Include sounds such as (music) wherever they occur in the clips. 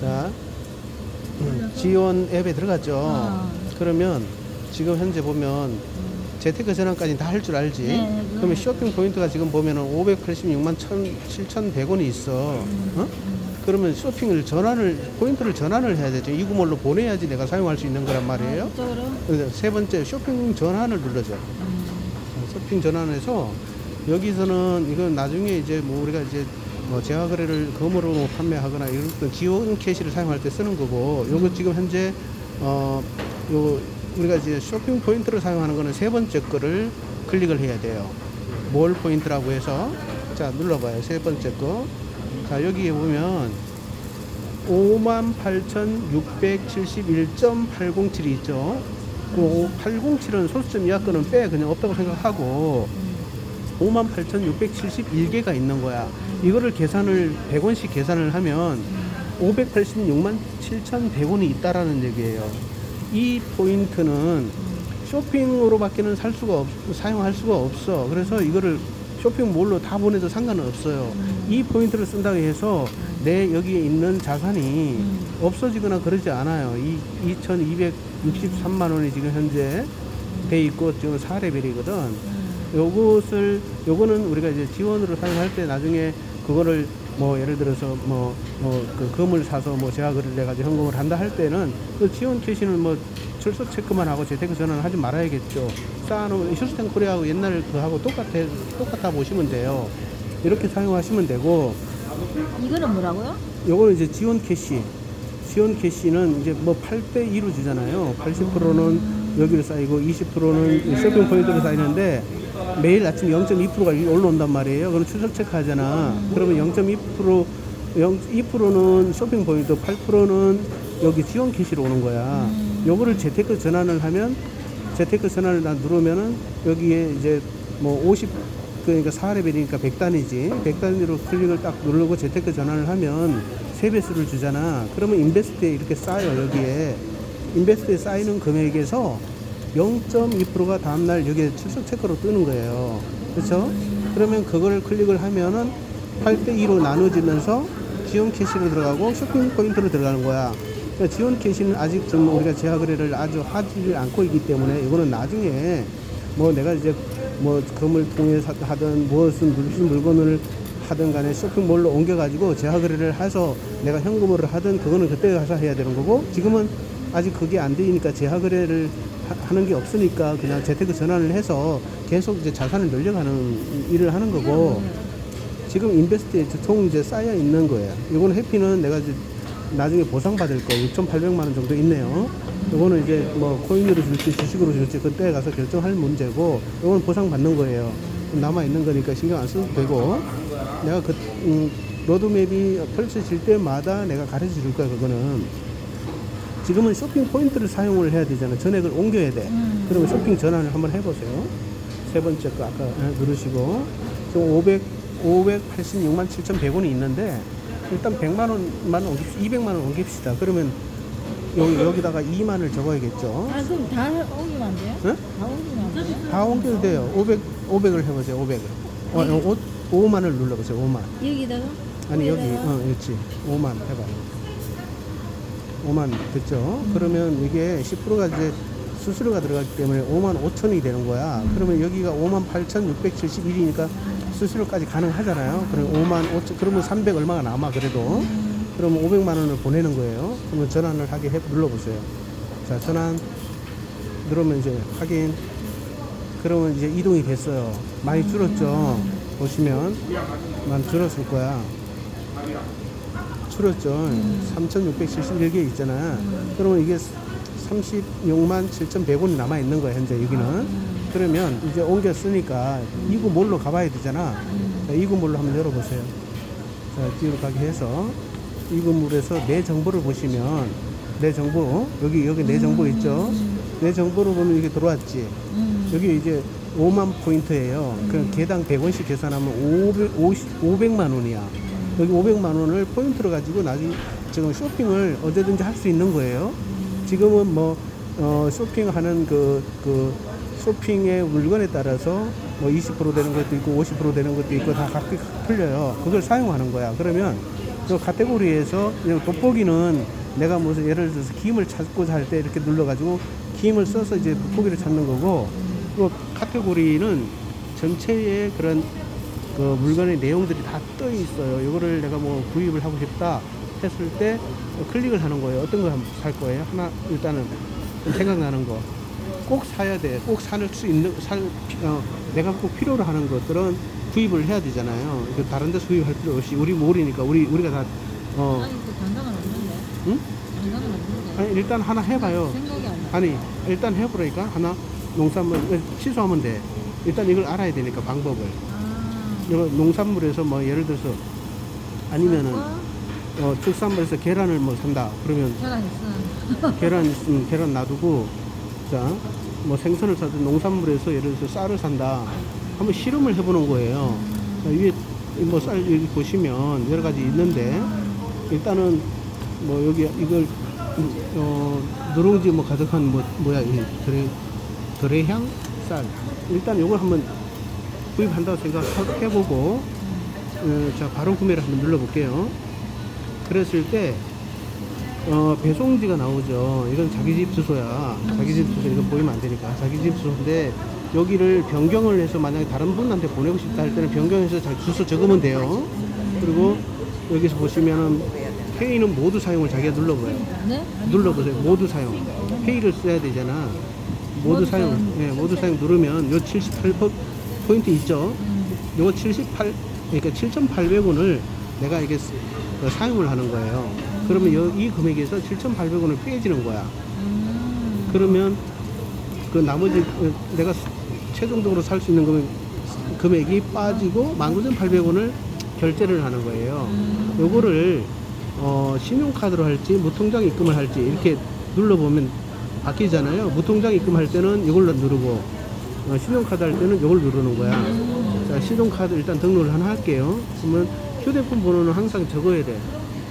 자, 음, 지원 앱에 들어갔죠. 어. 그러면 지금 현재 보면 재테크 전환까지 다 할 줄 알지. 네, 그러면 그거는- 쇼핑 포인트가 지금 보면은 586만 7,100원이 있어. 어? 그러면 쇼핑을 전환을 포인트를 전환을 해야 되죠. 이구몰로 보내야지 내가 사용할 수 있는 거란 말이에요. 이쪽으로. 그래서 세 번째 쇼핑 전환을 눌러줘. 음. 쇼핑 전환해서 여기서는 이건 나중에 이제 뭐 우리가 이제 뭐 제화 거래를 검으로 뭐 판매하거나 이런 어떤 지원 캐시를 사용할 때 쓰는 거고 요거 지금 현재 어 요 우리가 이제 쇼핑 포인트를 사용하는 거는 세 번째 거를 클릭을 해야 돼요. 몰 포인트라고 해서 자 눌러봐요 세 번째 거. 자 여기에 보면 58,671.807이 있죠. 그 807은 소수점 이하 거는 빼 그냥 없다고 생각하고 58,671개가 있는 거야. 이거를 계산을 100원씩 계산을 하면 586만 7,100원이 있다라는 얘기예요. 이 포인트는 쇼핑으로밖에는 살 수가 없, 사용할 수가 없어. 그래서 이거를 쇼핑몰로 다 보내도 상관은 없어요. 이 포인트를 쓴다고 해서 내 여기에 있는 자산이 없어지거나 그러지 않아요. 이 2,263만 원이 지금 현재 돼 있고 지금 4레벨이거든. 요것을 요거는 우리가 이제 지원으로 사용할 때 나중에 그거를 뭐 예를 들어서 뭐 뭐 그 금을 사서 뭐 제약을 내 가지고 현금을 한다 할 때는 그 지원 캐시는 뭐 출소 체크만 하고 재테크 전환을 하지 말아야겠죠. 쌓아놓은 휴스텐 코리아하고 옛날 그하고 똑같아 똑같아 보시면 돼요. 이렇게 사용하시면 되고 이거는 뭐라고요? 요거는 이제 지원 캐시. 지원 캐시는 이제 뭐 8대 2로 주잖아요. 80%는 여기로 쌓이고 20%는 쇼핑 포인트로 쌓이는데 매일 아침 0.2%가 올라온단 말이에요. 그럼 추적 체크하잖아. 그러면 0.2% 0, 2%는 쇼핑 포인트, 8%는 여기 지원 캐시로 오는 거야. 요거를 재테크 전환을 하면 재테크 전환을 다 누르면은 여기에 이제 뭐 50, 그러니까 4레벨이니까 100단이지. 100단위로 클릭을 딱 누르고 재테크 전환을 하면 3배수를 주잖아. 그러면 인베스트에 이렇게 쌓여, 여기에. 인베스트에 쌓이는 금액에서 0.2%가 다음날 여기에 출석 체크로 뜨는 거예요. 그렇죠? 그러면 그걸 클릭을 하면은 8대 2로 나눠지면서 지원 캐시로 들어가고 쇼핑 포인트로 들어가는 거야. 그러니까 지원 캐시는 아직 좀 우리가 제하 거래를 아주 하지 않고 있기 때문에 이거는 나중에 뭐 내가 이제 뭐 금을 통해서 하든 무엇은 무슨 물건을 하든 간에 쇼핑몰로 옮겨가지고 제하 거래를 해서 내가 현금으로 하든 그거는 그때 가서 해야 되는 거고 지금은 아직 그게 안 되니까 제하 거래를 하- 하는 게 없으니까 그냥 재테크 전환을 해서 계속 이제 자산을 늘려가는 일을 하는 거고 지금 인베스트에 총 이제 쌓여 있는 거예요. 이거는 해피는 내가 이제 나중에 보상받을 거 6,800만 원 정도 있네요. 이거는 이제 뭐 코인으로 줄지 주식으로 줄지 그때 가서 결정할 문제고 이거는 보상받는 거예요. 남아 있는 거니까 신경 안 써도 되고 내가 그 음, 로드맵이 펼쳐질 때마다 내가 가르쳐 줄 거야 그거는 지금은 쇼핑 포인트를 사용을 해야 되잖아 전액을 옮겨야 돼 그러면 쇼핑 전환을 한번 해보세요 세 번째 거 아까 누르시고 지금 500 586만 7,100원이 있는데 일단 100만 원만 옮깁시다. 200만 원 옮깁시다. 그러면 여기 여기다가 2만을 적어야겠죠. 아, 그럼 다 옮기면 안 돼요? 응? 다 옮기면 안 돼요? 다 옮겨도 돼요. 500 500을 해보세요. 500을. 어, 5, 5만을 눌러보세요. 5만. 여기다가? 아니 여기? 어 그렇지 5만 해봐요 5만 됐죠? 그러면 이게 10%가 이제 수수료가 들어가기 때문에 5만 5천이 되는 거야. 그러면 여기가 5만 8,671이니까 수수료까지 가능하잖아요. 그럼 5만 5천 그러면 300 얼마가 남아 그래도? 그러면 500만 원을 보내는 거예요. 그러면 전환을 하게 해 눌러보세요. 자 전환. 누르면 이제 확인. 그러면 이제 이동이 됐어요. 많이 줄었죠? 보시면. 많이 줄었을 거야 줄었죠. 3,671개 있잖아. 그러면 이게 36만 7,100원이 남아 있는 거야, 현재 여기는. 그러면 이제 옮겼으니까 이 구 몰로 가봐야 되잖아. 자, 이 구 몰로 한번 열어보세요. 자, 뒤로 가게 해서 이구 몰에서 내 정보를 보시면 내 정보, 여기, 여기 내 정보 있죠? 내 정보로 보면 이게 들어왔지. 음. 여기 이제 5만 포인트예요. 그 개당 100원씩 계산하면 500, 50, 500만 원이야. 여기 500만 원을 포인트로 가지고 나중에 지금 쇼핑을 언제든지 할 수 있는 거예요. 지금은 뭐 어, 쇼핑하는 그, 그 쇼핑의 물건에 따라서 뭐 20% 되는 것도 있고 50% 되는 것도 있고 다 각기 풀려요. 그걸 사용하는 거야. 그러면 저 카테고리에서 돋보기는 내가 무슨 예를 들어서 김을 찾고자 할때 이렇게 눌러가지고 김을 써서 이제 돋보기를 찾는 거고 또 카테고리는 전체의 그런 그 물건의 내용들이 다 떠 있어요. 이거를 내가 뭐 구입을 하고 싶다 했을 때 클릭을 하는 거예요. 어떤 거 살 거예요? 하나 일단은 좀 생각나는 거. 꼭 사야 돼. 꼭 살 수 있는 살 피- 어, 내가 꼭 필요로 하는 것들은 구입을 해야 되잖아요. 그 다른 데서 구입할 필요 없이 우리 모르니까 우리 우리가 다 어, 아니 그 단가는 없는데. 응? 단가는 없는데. 아니 일단 하나 해봐요. 생각이 안 나. 아니 일단 해보라니까 하나 농산물 어, 취소하면 돼. 일단 이걸 알아야 되니까 방법을. 아. 농산물에서 뭐 예를 들어서 아니면은 과 어, 특산물에서 계란을 뭐 산다. 그러면 계란 있어. (laughs) 계란 있으면 계란 놔두고 자 뭐 생선을 사든 농산물에서 예를 들어서 쌀을 산다. 한번 실험을 해보는 거예요. 자, 위에 뭐 쌀 여기 보시면 여러 가지 있는데 일단은 뭐 여기 이걸 어 누룽지 뭐 가득한 뭐 뭐야 이 드레 드레향 쌀 일단 요걸 한번 구입한다고 생각해보고 어, 자 바로 구매를 한번 눌러볼게요. 그랬을 때 어, 배송지가 나오죠. 이건 자기 집 주소야. 자기 집 주소 이거 보이면 안 되니까 자기 집 주소인데 여기를 변경을 해서 만약에 다른 분한테 보내고 싶다 할 때는 변경해서 자기 주소 적으면 돼요. 그리고 여기서 보시면은 페이는 모두 사용을 자기가 눌러봐요. 네? 눌러보세요. 모두 사용. 페이를 써야 되잖아. 모두. 사용. 예, 모두 사용 누르면 요 78 포인트 있죠. 음. 요거 78 그러니까 7,800원을 내가 이게 쓰- 그 사용을 하는 거예요. 그러면 여, 이 금액에서 7,800원을 빼지는 거야. 음. 그러면 그 나머지 그 내가 수- 최종적으로 살 수 있는 금액, 금액이 빠지고 19,800원을 결제를 하는 거예요. 음. 요거를 어, 신용카드로 할지 무통장 입금을 할지 이렇게 눌러보면 바뀌잖아요. 무통장 입금할 때는 이걸로 누르고 어, 신용카드 할 때는 이걸 누르는 거야. 자, 신용카드 일단 등록을 하나 할게요. 그러면 휴대폰 번호는 항상 적어야 돼.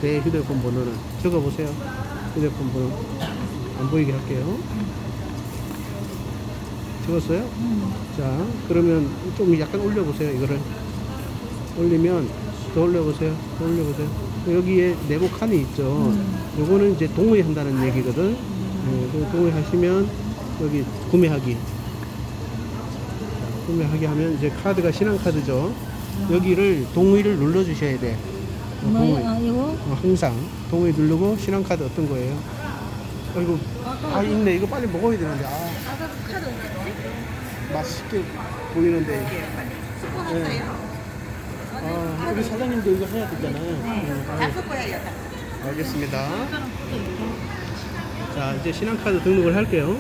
내 휴대폰 번호는 적어보세요. 휴대폰 번호 안 보이게 할게요. 적었어요? 음. 자, 그러면 좀 약간 올려보세요. 이거를 올리면 더 올려보세요. 더 올려보세요. 여기에 네모 칸이 있죠. 요거는 이제 동의한다는 얘기거든. 네, 그 동의하시면 여기 구매하기. 자, 구매하기 하면 이제 카드가 신한카드죠. 여기를 동의를 눌러 주셔야 돼. 어, 동의. 아 이거? 어, 항상 동의 누르고 신한카드 어떤 거예요? 아이고, 아 있네. 이거 빨리 먹어야 되는데. 아. 아까 그 카드 맛있게 보이는데. 네. 아, 우리 사장님도 이거 해야 되잖아요. 네. 아유, 거예요. 알겠습니다. 자, 이제 신한카드 등록을 할게요.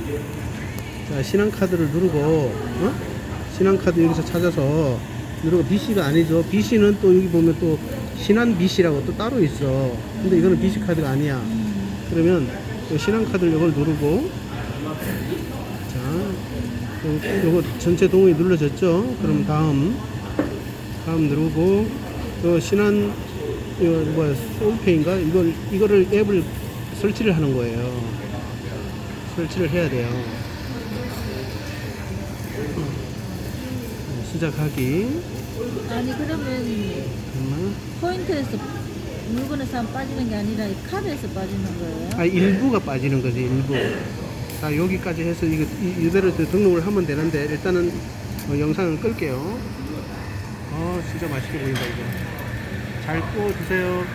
자, 신한카드를 누르고, 어? 신한카드 여기서 찾아서 누르고 BC가 아니죠. BC는 또 여기 보면 또 신한 BC라고 또 따로 있어. 근데 이거는 BC 카드가 아니야. 그러면 이 신한 카드를 이걸 누르고, 자, 요- 요거 전체 동의 눌러졌죠? 그럼 다음, 다음 누르고, 그 신한, 이거 뭐야, 소울페이인가? 이걸, 이거를 앱을 설치를 하는 거예요. 설치를 해야 돼요. 시작하기. 아니 그러면 잠깐만. 포인트에서 물건에서 안 빠지는 게 아니라 이 카드에서 빠지는 거예요? 아, 일부가 빠지는 거지, 일부. 자, 여기까지 해서 이거 이- 이대로 등록을 하면 되는데, 일단은 어, 영상을 끌게요. 어, 진짜 맛있게 보인다, 이거. 잘 구워주세요.